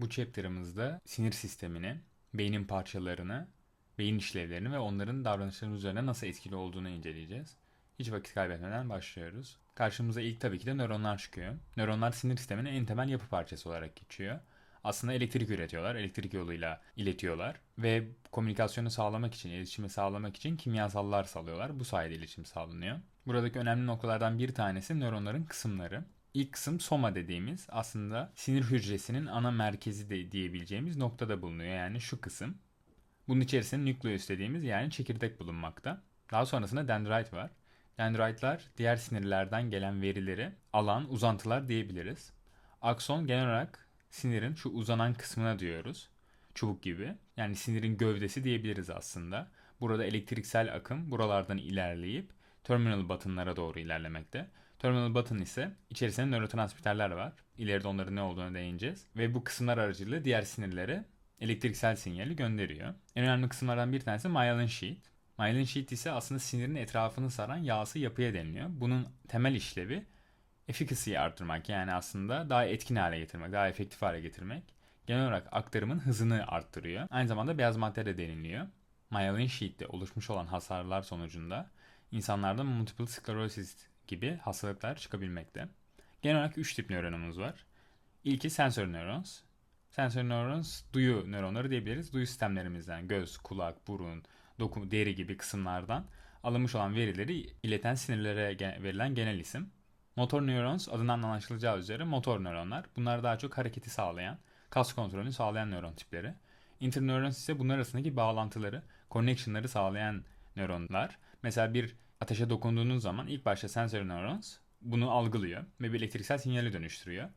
Bu chapter'ımızda sinir sistemini, beynin parçalarını, beyin işlevlerini ve onların davranışlarımız üzerine nasıl etkili olduğunu inceleyeceğiz. Hiç vakit kaybetmeden başlıyoruz. Karşımıza ilk tabii ki de nöronlar çıkıyor. Nöronlar sinir sisteminin en temel yapı parçası olarak geçiyor. Aslında elektrik üretiyorlar, elektrik yoluyla iletiyorlar ve komünikasyonu sağlamak için, iletişimi sağlamak için kimyasallar salıyorlar. Bu sayede iletişim sağlanıyor. Buradaki önemli noktalardan bir tanesi nöronların kısımları. İlk kısım soma dediğimiz aslında sinir hücresinin ana merkezi de diyebileceğimiz noktada bulunuyor. Yani şu kısım. Bunun içerisinde nükleus dediğimiz yani çekirdek bulunmakta. Daha sonrasında dendrit var. Dendritler diğer sinirlerden gelen verileri alan uzantılar diyebiliriz. Akson genel olarak sinirin şu uzanan kısmına diyoruz. Çubuk gibi. Yani sinirin gövdesi diyebiliriz aslında. Burada elektriksel akım buralardan ilerleyip terminal button'lara doğru ilerlemekte. Terminal button ise içerisinde nörotransmitterler var. İleride onların ne olduğunu değineceğiz. Ve bu kısımlar aracılığıyla diğer sinirlere elektriksel sinyali gönderiyor. En önemli kısımlardan bir tanesi myelin sheath. Myelin sheath ise aslında sinirin etrafını saran yağsı yapıya deniliyor. Bunun temel işlevi efficacy'yi arttırmak yani aslında daha etkin hale getirmek, daha efektif hale getirmek. Genel olarak aktarımın hızını arttırıyor. Aynı zamanda beyaz madde de deniliyor. Myelin sheath'te oluşmuş olan hasarlar sonucunda insanlarda multiple sclerosis gibi hastalıklar çıkabilmekte. Genel olarak 3 tip nöronumuz var. İlki sensör neurons. Sensör neurons duyu nöronları diyebiliriz. Duyu sistemlerimizden göz, kulak, burun, doku, deri gibi kısımlardan alınmış olan verileri ileten sinirlere verilen genel isim. Motor neurons adından anlaşılacağı üzere motor nöronlar. Bunlar daha çok hareketi sağlayan, kas kontrolünü sağlayan nöron tipleri. Interneurons ise bunlar arasındaki bağlantıları, connection'ları sağlayan nöronlar. Mesela bir ateşe dokunduğunuz zaman ilk başta sensör neurons bunu algılıyor ve bir elektriksel sinyale dönüştürüyor.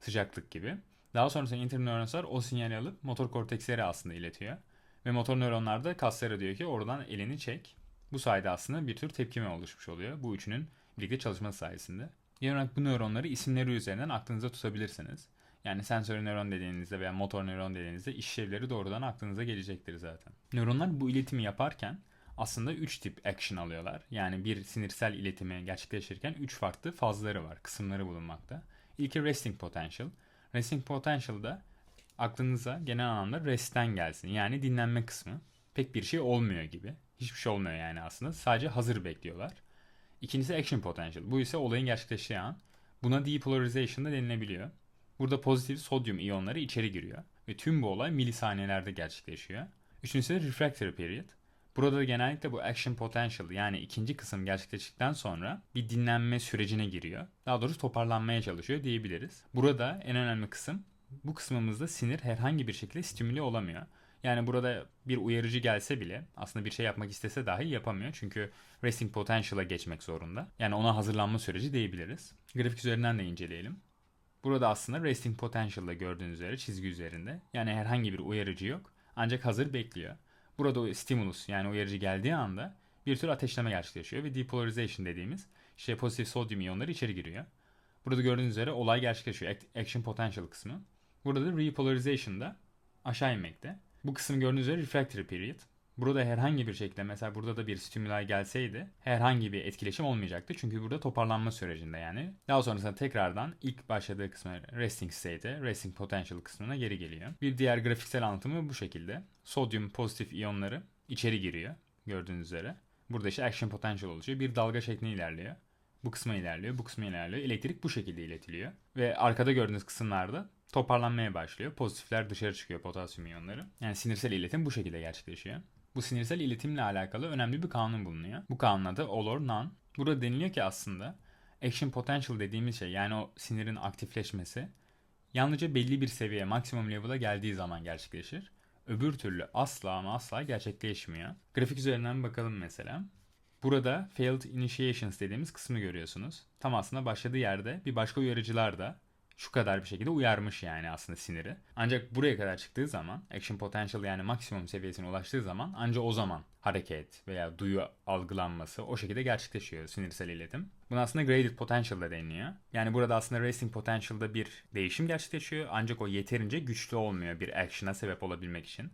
Sıcaklık gibi. Daha sonrasında internöronslar o sinyali alıp motor korteksleri aslında iletiyor. Ve motor nöronlar da kaslara diyor ki oradan elini çek. Bu sayede aslında bir tür tepkime oluşmuş oluyor. Bu üçünün birlikte çalışması sayesinde. Genel olarak bu nöronları isimleri üzerinden aklınıza tutabilirsiniz. Yani sensör nöron dediğinizde veya motor nöron dediğinizde işlevleri doğrudan aklınıza gelecektir zaten. Nöronlar bu iletimi yaparken aslında 3 tip action alıyorlar. Yani bir sinirsel iletimi gerçekleştirirken 3 farklı fazları var, kısımları bulunmakta. İlki resting potential. Resting potential'da aklınıza genel anlamda rest'ten gelsin. Yani dinlenme kısmı. Pek bir şey olmuyor gibi. Hiçbir şey olmuyor yani aslında. Sadece hazır bekliyorlar. İkincisi action potential. Bu ise olayın gerçekleştiği an. Buna depolarization da denilebiliyor. Burada pozitif sodyum iyonları içeri giriyor. Ve tüm bu olay milisaniyelerde gerçekleşiyor. Üçüncüsü refractory period. Burada da genellikle bu action potential yani ikinci kısım gerçekleştikten sonra bir dinlenme sürecine giriyor. Daha doğrusu toparlanmaya çalışıyor diyebiliriz. Burada en önemli kısım bu kısmımızda sinir herhangi bir şekilde stimüle olamıyor. Yani burada bir uyarıcı gelse bile aslında bir şey yapmak istese dahi yapamıyor. Çünkü resting potential'a geçmek zorunda. Yani ona hazırlanma süreci diyebiliriz. Grafik üzerinden de inceleyelim. Burada aslında resting potential'da gördüğünüz üzere çizgi üzerinde. Yani herhangi bir uyarıcı yok. Ancak hazır bekliyor. Burada o stimulus yani uyarıcı geldiği anda bir tür ateşleme gerçekleşiyor ve depolarization dediğimiz işte pozitif sodyum iyonları içeri giriyor. Burada gördüğünüz üzere olay gerçekleşiyor. Action potential kısmı. Burada da repolarization da aşağı inmekte. Bu kısım gördüğünüz üzere refractory period. Burada herhangi bir şekilde mesela burada da bir stimuli gelseydi herhangi bir etkileşim olmayacaktı. Çünkü burada toparlanma sürecinde yani. Daha sonrasında tekrardan ilk başladığı kısmı resting state'e, resting potential kısmına geri geliyor. Bir diğer grafiksel anlatımı bu şekilde. Sodyum pozitif iyonları içeri giriyor gördüğünüz üzere. Burada işte action potential oluşuyor. Bir dalga şeklinde ilerliyor. Bu kısma ilerliyor, bu kısma ilerliyor. Elektrik bu şekilde iletiliyor. Ve arkada gördüğünüz kısımlarda toparlanmaya başlıyor. Pozitifler dışarı çıkıyor potasyum iyonları. Yani sinirsel iletim bu şekilde gerçekleşiyor. Bu sinirsel iletimle alakalı önemli bir kanun bulunuyor. Bu kanun adı all or none. Burada deniliyor ki aslında action potential dediğimiz şey yani o sinirin aktifleşmesi yalnızca belli bir seviye maksimum level'a geldiği zaman gerçekleşir. Öbür türlü asla ama asla gerçekleşmiyor. Grafik üzerinden bakalım mesela. Burada failed initiations dediğimiz kısmı görüyorsunuz. Tam aslında başladığı yerde bir başka uyarıcılar da şu kadar bir şekilde uyarmış yani aslında siniri. Ancak buraya kadar çıktığı zaman action potential yani maksimum seviyesine ulaştığı zaman ancak o zaman hareket veya duyu algılanması o şekilde gerçekleşiyor sinirsel iletim. Buna aslında graded potential da deniliyor. Yani burada aslında resting potential'da bir değişim gerçekleşiyor ancak o yeterince güçlü olmuyor bir action'a sebep olabilmek için.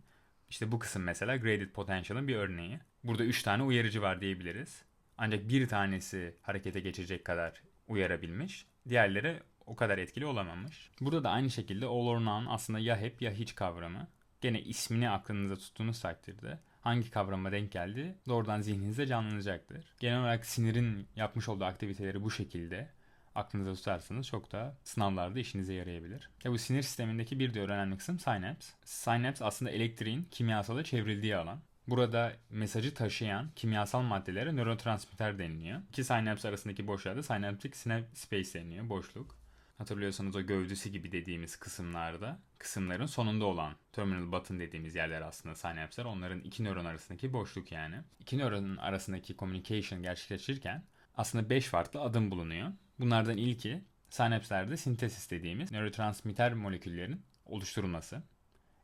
İşte bu kısım mesela graded potential'ın bir örneği. Burada 3 tane uyarıcı var diyebiliriz. Ancak bir tanesi harekete geçecek kadar uyarabilmiş. Diğerleri o kadar etkili olamamış. Burada da aynı şekilde all or none aslında ya hep ya hiç kavramı. Gene ismini aklınızda tuttuğunuz takdirde hangi kavrama denk geldi doğrudan zihninizde canlanacaktır. Genel olarak sinirin yapmış olduğu aktiviteleri bu şekilde aklınızda tutarsanız çok da sınavlarda işinize yarayabilir. Ya bu sinir sistemindeki bir diğer önemli kısım sinaps. Sinaps aslında elektriğin kimyasala çevrildiği alan. Burada mesajı taşıyan kimyasal maddelere nörotransmitter deniliyor. İki sinaps arasındaki boşluğa da synaptic space deniliyor, boşluk. Hatırlıyorsanız o gövdesi gibi dediğimiz kısımlarda, kısımların sonunda olan terminal button dediğimiz yerler aslında sinapsler. Onların iki nöron arasındaki boşluk yani. İki nöronun arasındaki communication gerçekleşirken aslında 5 farklı adım bulunuyor. Bunlardan ilki sinapslerde sintesis dediğimiz nörotransmitter moleküllerin oluşturulması.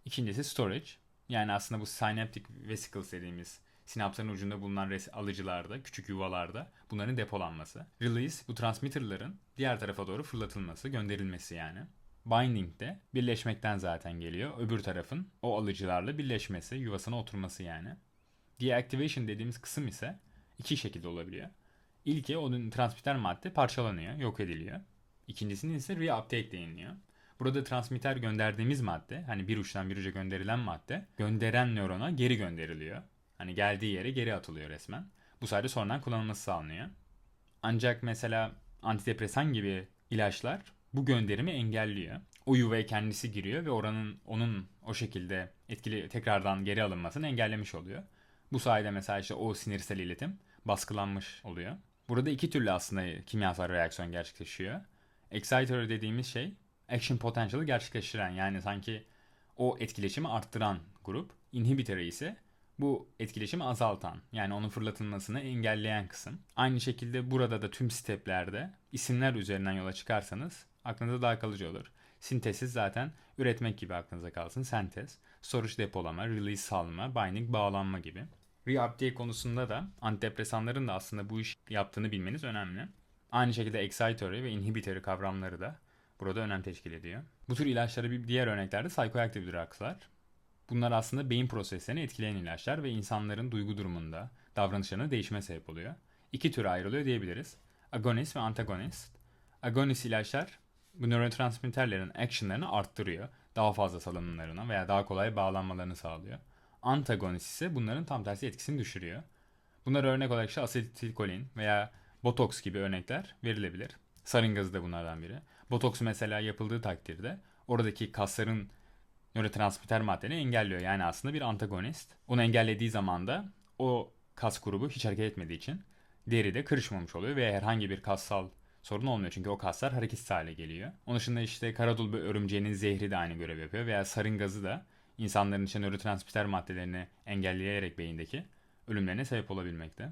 İkincisi storage. Yani aslında bu synaptic vesicles dediğimiz sinapsların ucunda bulunan alıcılarda, küçük yuvalarda bunların depolanması. Release bu transmitterların diğer tarafa doğru fırlatılması, gönderilmesi yani. Binding de birleşmekten zaten geliyor. Öbür tarafın o alıcılarla birleşmesi, yuvasına oturması yani. Deactivation dediğimiz kısım ise iki şekilde olabiliyor. İlki onun transmitter madde parçalanıyor, yok ediliyor. İkincisinin ise reuptake deniliyor. Burada transmitter gönderdiğimiz madde, hani bir uçtan bir uca gönderilen madde, gönderen nörona geri gönderiliyor. Hani geldiği yere geri atılıyor resmen. Bu sayede sonradan kullanılması sağlanıyor. Ancak mesela antidepresan gibi ilaçlar bu gönderimi engelliyor. O yuvaya kendisi giriyor ve oranın onun o şekilde etkili tekrardan geri alınmasını engellemiş oluyor. Bu sayede mesela işte o sinirsel iletim baskılanmış oluyor. Burada iki türlü aslında kimyasal reaksiyon gerçekleşiyor. Exciter dediğimiz şey action potential'ı gerçekleştiren yani sanki o etkileşimi arttıran grup. Inhibitor ise bu etkileşimi azaltan yani onun fırlatılmasını engelleyen kısım. Aynı şekilde burada da tüm steplerde isimler üzerinden yola çıkarsanız aklınızda daha kalıcı olur. Sintesis zaten üretmek gibi aklınıza kalsın. Sentez, storage depolama, release salma, binding bağlanma gibi. Reuptake konusunda da antidepresanların da aslında bu iş yaptığını bilmeniz önemli. Aynı şekilde excitatory ve inhibitory kavramları da burada önem teşkil ediyor. Bu tür ilaçları bir diğer örneklerde psychoactive drugslar. Bunlar aslında beyin proseslerini etkileyen ilaçlar ve insanların duygu durumunda, davranışlarına değişme sebep oluyor. İki türe ayrılıyor diyebiliriz. Agonist ve antagonist. Agonist ilaçlar bu nörotransmitterlerin actionlarını arttırıyor. Daha fazla salınımlarına veya daha kolay bağlanmalarını sağlıyor. Antagonist ise bunların tam tersi etkisini düşürüyor. Bunlar örnek olarak işte asetilkolin veya botoks gibi örnekler verilebilir. Sarin gazı da bunlardan biri. Botoks mesela yapıldığı takdirde oradaki kasların nörotransmitter maddeni engelliyor. Yani aslında bir antagonist. Onu engellediği zaman da o kas grubu hiç hareket etmediği için deride kırışmamış oluyor ve herhangi bir kassal sorun olmuyor. Çünkü o kaslar hareketsiz hale geliyor. Onun dışında işte karadul örümceğinin zehri de aynı görev yapıyor veya sarin gazı da insanların için nörotransmitter maddelerini engelleyerek beyindeki ölümlerine sebep olabilmekte.